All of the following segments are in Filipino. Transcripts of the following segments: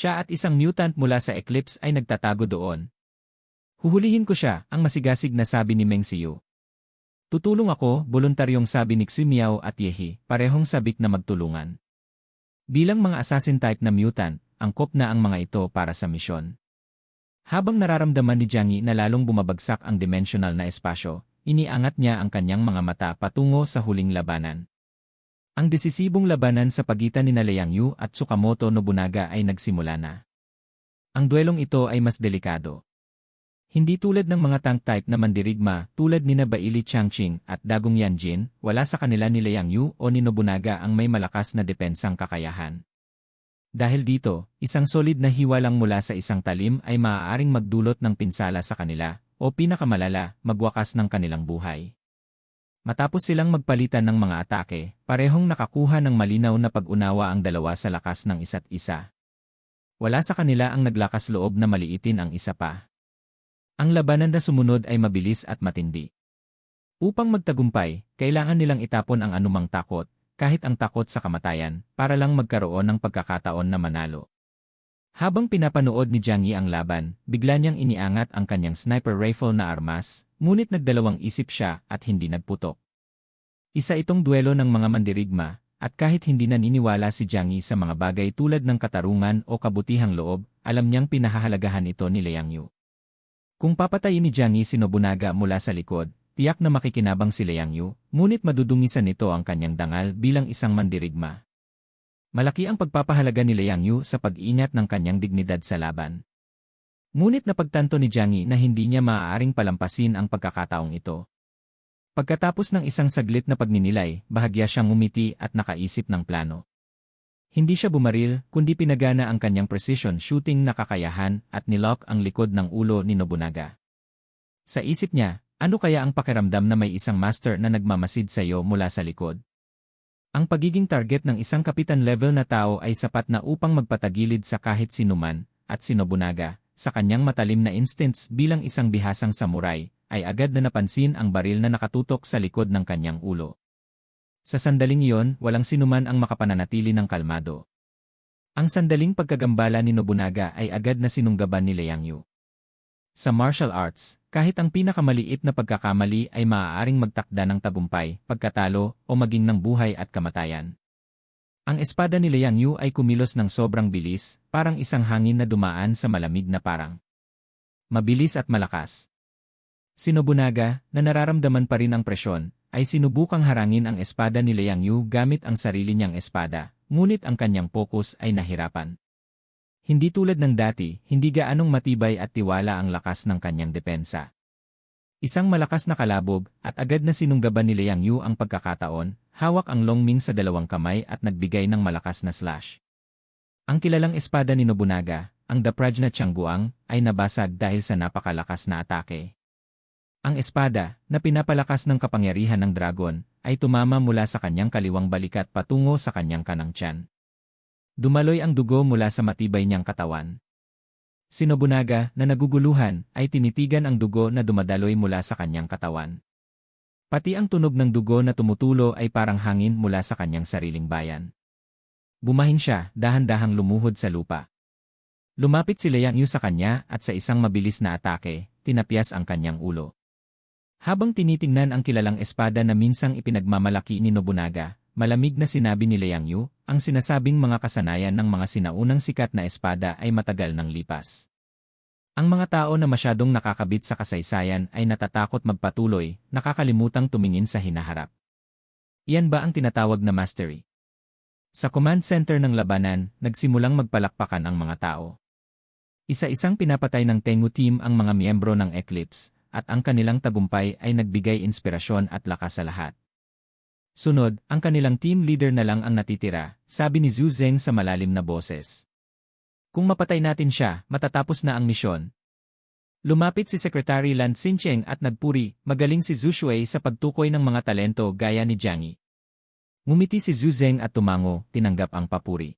Siya at isang mutant mula sa Eclipse ay nagtatago doon. Huhulihin ko siya, ang masigasig na sabi ni Meng Xiu. Tutulong ako, voluntaryong sabi ni Xu Miao at Yehi, parehong sabik na magtulungan. Bilang mga assassin type na mutant, angkop na ang mga ito para sa misyon. Habang nararamdaman ni Jiang Yi na lalong bumabagsak ang dimensional na espasyo, iniangat niya ang kanyang mga mata patungo sa huling labanan. Ang desisibong labanan sa pagitan ni Liang Yu at Tsukamoto Nobunaga ay nagsimula na. Ang duelong ito ay mas delikado. Hindi tulad ng mga tank type na mandirigma tulad ni Nabaili Changqing at Dagong Yanjin, wala sa kanila ni Liang Yu o ni Nobunaga ang may malakas na depensang kakayahan. Dahil dito, isang solid na hiwalang mula sa isang talim ay maaaring magdulot ng pinsala sa kanila, o pinakamalala, magwakas ng kanilang buhay. Matapos silang magpalitan ng mga atake, parehong nakakuha ng malinaw na pag-unawa ang dalawa sa lakas ng isa't isa. Wala sa kanila ang naglakas loob na maliitin ang isa pa. Ang labanan na sumunod ay mabilis at matindi. Upang magtagumpay, kailangan nilang itapon ang anumang takot, kahit ang takot sa kamatayan, para lang magkaroon ng pagkakataon na manalo. Habang pinapanood ni Jiang Yi ang laban, bigla niyang iniangat ang kanyang sniper rifle na armas, ngunit nagdalawang isip siya at hindi nagputok. Isa itong duelo ng mga mandirigma, at kahit hindi naniniwala si Jiang Yi sa mga bagay tulad ng katarungan o kabutihang loob, alam niyang pinahahalagahan ito ni Liang Yu. Kung papatayin ni Jiang Yi si Nobunaga mula sa likod, tiyak na makikinabang si Liang Yu, ngunit madudungisan nito ang kanyang dangal bilang isang mandirigma. Malaki ang pagpapahalaga ni Liang Yu sa pag-ingat ng kanyang dignidad sa laban. Ngunit napagtanto ni Jiang Yi na hindi niya maaaring palampasin ang pagkakataong ito. Pagkatapos ng isang saglit na pagninilay, bahagya siyang umiti at nakaisip ng plano. Hindi siya bumaril, kundi pinagana ang kanyang precision shooting na kakayahan at nilock ang likod ng ulo ni Nobunaga. Sa isip niya, ano kaya ang pakiramdam na may isang master na nagmamasid sa iyo mula sa likod? Ang pagiging target ng isang kapitan level na tao ay sapat na upang magpatagilid sa kahit sinuman, at si Nobunaga, sa kanyang matalim na instincts bilang isang bihasang samurai, ay agad na napansin ang baril na nakatutok sa likod ng kanyang ulo. Sa sandaling iyon, walang sinuman ang makapananatili ng kalmado. Ang sandaling pagkagambala ni Nobunaga ay agad na sinunggaban ni Liang Yu. Sa martial arts, kahit ang pinakamaliit na pagkakamali ay maaaring magtakda ng tagumpay, pagkatalo, o maging ng buhay at kamatayan. Ang espada ni Liang Yu ay kumilos ng sobrang bilis, parang isang hangin na dumaan sa malamig na parang. Mabilis at malakas. Si Nobunaga, na nararamdaman pa rin ang presyon, ay sinubukang harangin ang espada ni Liang Yu gamit ang sarili niyang espada, ngunit ang kanyang focus ay nahirapan. Hindi tulad ng dati, hindi gaanong matibay at tiwala ang lakas ng kanyang depensa. Isang malakas na kalabog at agad na sinunggaban ni Liang Yu ang pagkakataon, hawak ang Longming sa dalawang kamay at nagbigay ng malakas na slash. Ang kilalang espada ni Nobunaga, ang Daprajna Changguang, ay nabasag dahil sa napakalakas na atake. Ang espada, na pinapalakas ng kapangyarihan ng dragon, ay tumama mula sa kanyang kaliwang balikat patungo sa kanyang kanang tiyan. Dumaloy ang dugo mula sa matibay niyang katawan. Si Nobunaga, na naguguluhan, ay tinitigan ang dugo na dumadaloy mula sa kanyang katawan. Pati ang tunog ng dugo na tumutulo ay parang hangin mula sa kanyang sariling bayan. Bumahin siya, dahan-dahang lumuhod sa lupa. Lumapit si Liang Yu sa kanya at sa isang mabilis na atake, tinapyas ang kanyang ulo. Habang tinitingnan ang kilalang espada na minsang ipinagmamalaki ni Nobunaga, malamig na sinabi ni Liang Yu, ang sinasabing mga kasanayan ng mga sinaunang sikat na espada ay matagal ng lipas. Ang mga tao na masyadong nakakabit sa kasaysayan ay natatakot magpatuloy, nakakalimutang tumingin sa hinaharap. Iyan ba ang tinatawag na mastery? Sa command center ng labanan, nagsimulang magpalakpakan ang mga tao. Isa-isang pinapatay ng Tengu team ang mga miyembro ng Eclipse, at ang kanilang tagumpay ay nagbigay inspirasyon at lakas sa lahat. Sunod, ang kanilang team leader na lang ang natitira, sabi ni Zhu Zeng sa malalim na boses. Kung mapatay natin siya, matatapos na ang misyon. Lumapit si Secretary Lan Xincheng at nagpuri, magaling si Zhu Shui sa pagtukoy ng mga talento gaya ni Jiang Yi. Ngumiti si Zhu Zeng at tumango, tinanggap ang papuri.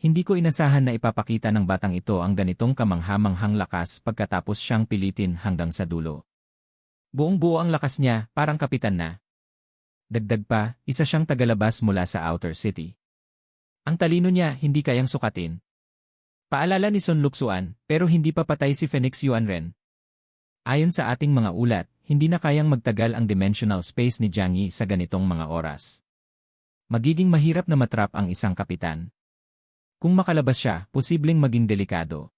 Hindi ko inasahan na ipapakita ng batang ito ang ganitong kamanghamanghang lakas pagkatapos siyang pilitin hanggang sa dulo. Buong buo ang lakas niya, parang kapitan na. Dagdag pa, isa siyang tagalabas mula sa outer city. Ang talino niya hindi kayang sukatin. Paalala ni Sun Luxuan, pero hindi pa patay si Phoenix Yuanren. Ayon sa ating mga ulat, hindi na kayang magtagal ang dimensional space ni Jiang Yi sa ganitong mga oras. Magiging mahirap na matrap ang isang kapitan. Kung makalabas siya, posibleng maging delikado.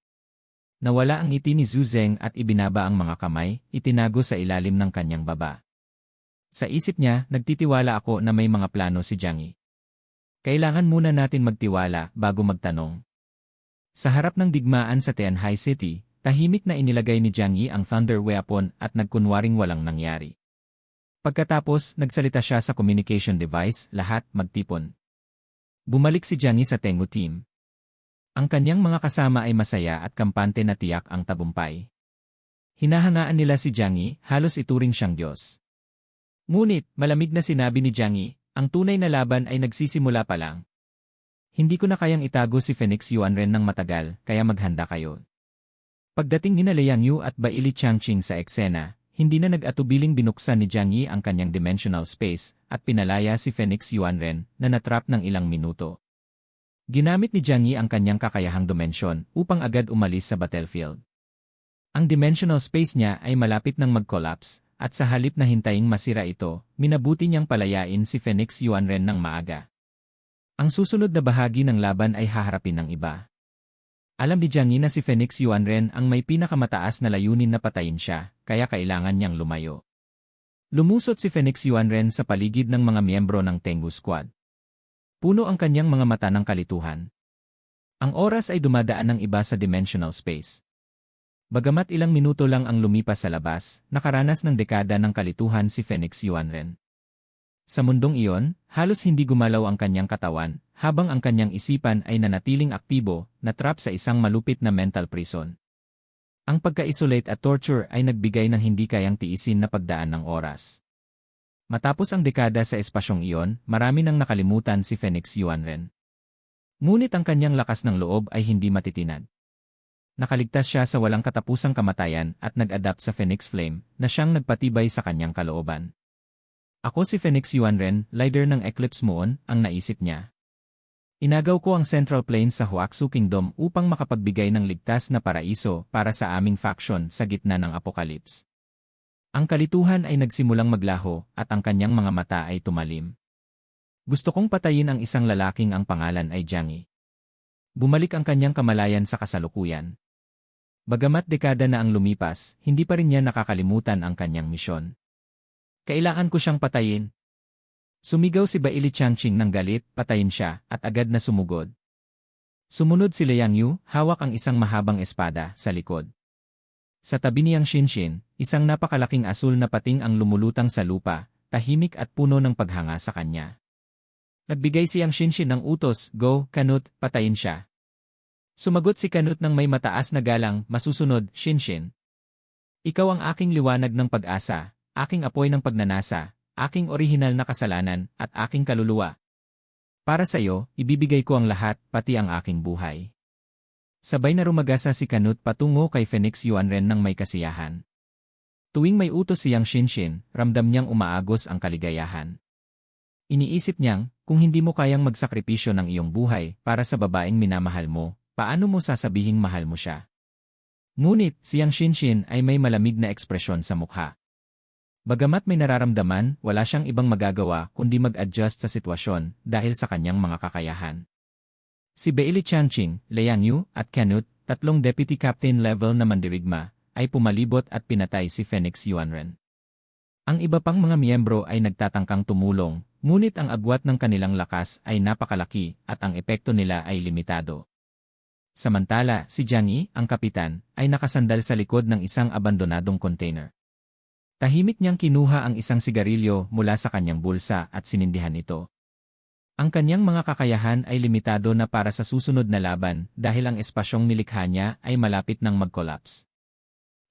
Nawala ang ngiti ni Zhu Zeng at ibinaba ang mga kamay, itinago sa ilalim ng kanyang baba. Sa isip niya, nagtitiwala ako na may mga plano si Jiang Yi. Kailangan muna natin magtiwala bago magtanong. Sa harap ng digmaan sa Tianhai City, tahimik na inilagay ni Jiang Yi ang Thunder Weapon at nagkunwaring walang nangyari. Pagkatapos, nagsalita siya sa communication device, lahat magtipon. Bumalik si Jiang Yi sa Tengu team. Ang kanyang mga kasama ay masaya at kampante na tiyak ang tabumpay. Hinahangaan nila si Jiang Yi, halos ituring siyang Diyos. Ngunit, malamig na sinabi ni Jiang Yi, ang tunay na laban ay nagsisimula pa lang. Hindi ko na kayang itago si Phoenix Yuanren ng matagal, kaya maghanda kayo. Pagdating ni Liang Yu at Baili Changqing sa eksena, hindi na nag-atubiling binuksan ni Jiang Yi ang kanyang dimensional space at pinalaya si Phoenix Yuanren na natrap ng ilang minuto. Ginamit ni Jiang Yi ang kanyang kakayahang dimensyon upang agad umalis sa battlefield. Ang dimensional space niya ay malapit ng mag-collapse at sa halip na hintayin masira ito, minabuti niyang palayain si Phoenix Yuanren ng maaga. Ang susunod na bahagi ng laban ay haharapin ng iba. Alam ni Jiang na si Phoenix Yuanren ang may pinakamataas na layunin na patayin siya, kaya kailangan niyang lumayo. Lumusot si Phoenix Yuanren sa paligid ng mga miyembro ng Tengu Squad. Puno ang kanyang mga mata ng kalituhan. Ang oras ay dumadaan ng iba sa dimensional space. Bagamat ilang minuto lang ang lumipas sa labas, nakaranas ng dekada ng kalituhan si Phoenix Yuanren. Sa mundong iyon, halos hindi gumalaw ang kanyang katawan, habang ang kanyang isipan ay nanatiling aktibo, na trap sa isang malupit na mental prison. Ang pagka-isolate at torture ay nagbigay ng hindi kayang tiisin na pagdaan ng oras. Matapos ang dekada sa espasyong iyon, marami nang nakalimutan si Phoenix Yuanren. Ngunit ang kanyang lakas ng loob ay hindi matitinad. Nakaligtas siya sa walang katapusang kamatayan at nag-adapt sa Phoenix Flame na siyang nagpatibay sa kanyang kalooban. Ako si Phoenix Yuanren, leader ng Eclipse Moon, ang naisip niya. Inagaw ko ang Central Plains sa Huaxu Kingdom upang makapagbigay ng ligtas na paraiso para sa aming faction sa gitna ng apocalypse. Ang kalituhan ay nagsimulang maglaho at ang kanyang mga mata ay tumalim. Gusto kong patayin ang isang lalaking ang pangalan ay Jiang Yi. Bumalik ang kanyang kamalayan sa kasalukuyan. Bagamat dekada na ang lumipas, hindi pa rin niya nakakalimutan ang kanyang misyon. Kailangan ko siyang patayin. Sumigaw si Baili Changqing ng galit, patayin siya, at agad na sumugod. Sumunod si Liang Yu, hawak ang isang mahabang espada, sa likod. Sa tabi niyang Shinshin, isang napakalaking asul na pating ang lumulutang sa lupa, tahimik at puno ng paghanga sa kanya. Nagbigay siyang Shinshin ng utos, Go, Kanut, patayin siya. Sumagot si Kanut ng may mataas na galang, masusunod, Shinshin. Ikaw ang aking liwanag ng pag-asa, aking apoy ng pagnanasa, aking orihinal na kasalanan, at aking kaluluwa. Para sa iyo, ibibigay ko ang lahat, pati ang aking buhay. Sabay na rumagasa si Kanut patungo kay Phoenix Yuanren ng may kasiyahan. Tuwing may utos siyang Shinshin, ramdam niyang umaagos ang kaligayahan. Iniisip niyang, kung hindi mo kayang magsakripisyo ng iyong buhay para sa babaeng minamahal mo, paano mo sasabihing mahal mo siya? Ngunit, siyang Shinshin ay may malamig na ekspresyon sa mukha. Bagamat may nararamdaman, wala siyang ibang magagawa kundi mag-adjust sa sitwasyon dahil sa kanyang mga kakayahan. Si Bailey Changqing, Liang Yu, at Canute, tatlong deputy captain level na mandirigma, ay pumalibot at pinatay si Phoenix Yuanren. Ang iba pang mga miyembro ay nagtatangkang tumulong, ngunit ang agwat ng kanilang lakas ay napakalaki at ang epekto nila ay limitado. Samantala, si Yi, ang kapitan, ay nakasandal sa likod ng isang abandonadong container. Tahimik niyang kinuha ang isang sigarilyo mula sa kanyang bulsa at sinindihan ito. Ang kanyang mga kakayahan ay limitado na para sa susunod na laban dahil ang espasyong nilikha niya ay malapit ng mag-collapse.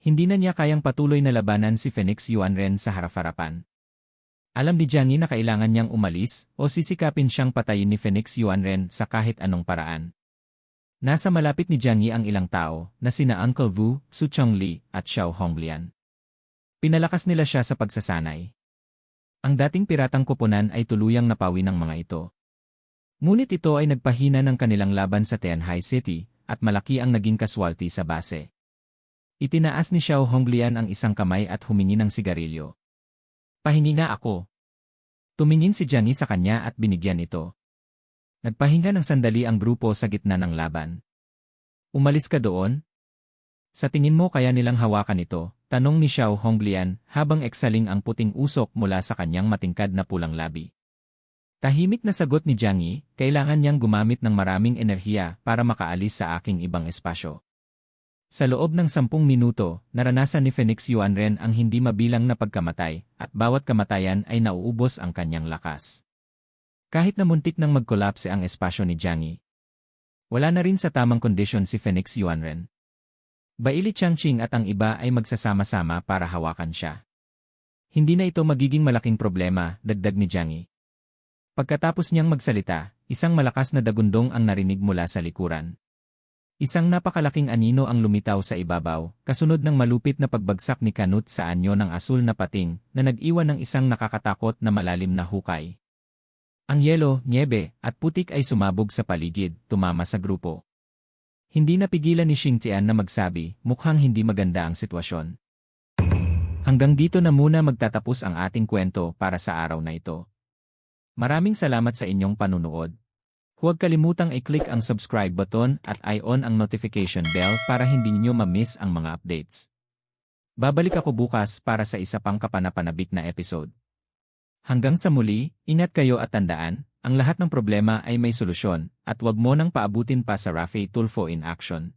Hindi na niya kayang patuloy na labanan si Phoenix Yuanren sa harap-harapan. Alam ni Yi na kailangan niyang umalis o sisikapin siyang patayin ni Phoenix Yuanren sa kahit anong paraan. Nasa malapit ni Jiang Yi ang ilang tao na sina Uncle Wu, Su Chongli at Xiao Honglian. Pinalakas nila siya sa pagsasanay. Ang dating piratang kupunan ay tuluyang napawi ng mga ito. Ngunit ito ay nagpahina ng kanilang laban sa Tianhai City, at malaki ang naging kaswalty sa base. Itinaas ni Xiao Honglian ang isang kamay at humingi ng sigarilyo. Pahingi nga ako. Tumingin si Jiang Yi sa kanya at binigyan ito. Nagpahinga ng sandali ang grupo sa gitna ng laban. Umalis ka doon? Sa tingin mo kaya nilang hawakan ito, tanong ni Xiao Honglian habang eksaling ang puting usok mula sa kanyang matingkad na pulang labi. Tahimik na sagot ni Jiang Yi, kailangan niyang gumamit ng maraming enerhiya para makaalis sa aking ibang espasyo. Sa loob ng sampung minuto, naranasan ni Phoenix Yuanren ang hindi mabilang na pagkamatay, at bawat kamatayan ay nauubos ang kanyang lakas. Kahit na muntik nang magkolapse ang espasyo ni Jiang. Wala na rin sa tamang kondisyon si Phoenix Yuanren. Baili Changqing at ang iba ay magsasama-sama para hawakan siya. Hindi na ito magiging malaking problema, dagdag ni Jiang. Pagkatapos niyang magsalita, isang malakas na dagundong ang narinig mula sa likuran. Isang napakalaking anino ang lumitaw sa ibabaw, kasunod ng malupit na pagbagsak ni Kanut sa anyo ng asul na pating na nag-iwan ng isang nakakatakot na malalim na hukay. Ang yelo, niebe, at putik ay sumabog sa paligid, tumama sa grupo. Hindi napigilan ni Xing Tian na magsabi, mukhang hindi maganda ang sitwasyon. Hanggang dito na muna magtatapos ang ating kwento para sa araw na ito. Maraming salamat sa inyong panunood. Huwag kalimutang i-click ang subscribe button at i-on ang notification bell para hindi ninyo ma-miss ang mga updates. Babalik ako bukas para sa isa pang kapanapanabik na episode. Hanggang sa muli, ingat kayo at tandaan, ang lahat ng problema ay may solusyon, at wag mo nang paabutin pa sa Rafi Tulfo in action.